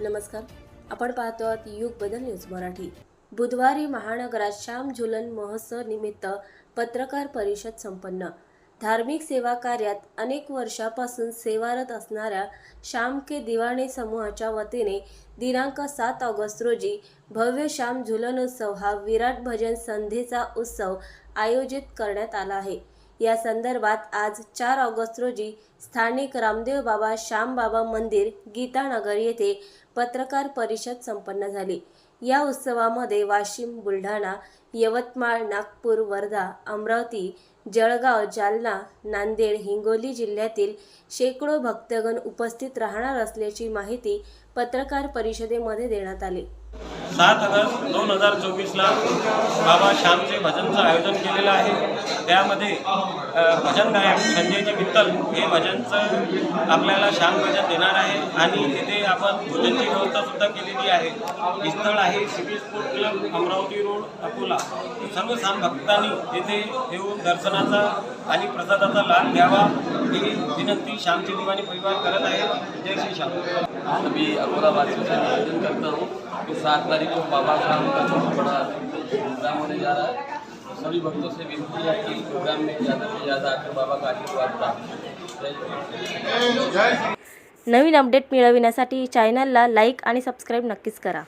नमस्कार. आपण पाहतो आहात युग बदल न्यूज मराठी. बुधवारी महानगरात श्याम झुलन महोत्सव निमित्त पत्रकार परिषद संपन्न. धार्मिक सेवा कार्यात अनेक वर्षापासून सेवारत असणाऱ्या श्याम के दिवाणे समूहाच्या वतीने दिनांक सात ऑगस्ट रोजी भव्य श्याम झुलन उत्सव हा विराट भजन संधीचा उत्सव आयोजित करण्यात आला आहे. या संदर्भात आज चार ऑगस्ट रोजी स्थानिक रामदेव बाबा श्यामबाबा मंदिर गीतानगर येथे पत्रकार परिषद संपन्न झाली. या उत्सवामध्ये वाशिम बुलढाणा यवतमाळ नागपूर वर्धा अमरावती जळगाव जालना नांदेड हिंगोली जिल्ह्यातील शेकडो भक्तगण उपस्थित राहणार असल्याची माहिती पत्रकार परिषदेमध्ये देण्यात आली. सात ऑगस्ट दोन हजार चोवीसला बाबा श्यामचे भजनचं आयोजन केलेलं आहे. त्यामध्ये भजन गायक संजयजी मित्तल हे भजनचं आपल्याला श्याम भजन देणार आहे आणि तिथे आपण भोजनची व्यवस्था सुद्धा केलेली आहे. स्थळ आहे city sport club Amravati road Akola. सर्व साम भक्तांनी तिथे येऊन दर्शनाचा आणि प्रसादाचा लाभ घ्यावा ही विनंती श्यामची दिवाणी परिवार करत आहे. जय श्री श्याम. अभी अकोला वासियों से निवेदन करता. हूँ कि सात तारीख को बाबा साहब का बहुत बड़ा प्रोग्राम होने जा रहा है सभी भक्तों से विनती है कि प्रोग्राम में ज़्यादा से ज़्यादा आकर बाबा का आशीर्वाद प्राप्त नवीन अपडेट मिळविण्यासाठी चॅनलला लाईक आणि सबस्क्राईब नक्कीच करा.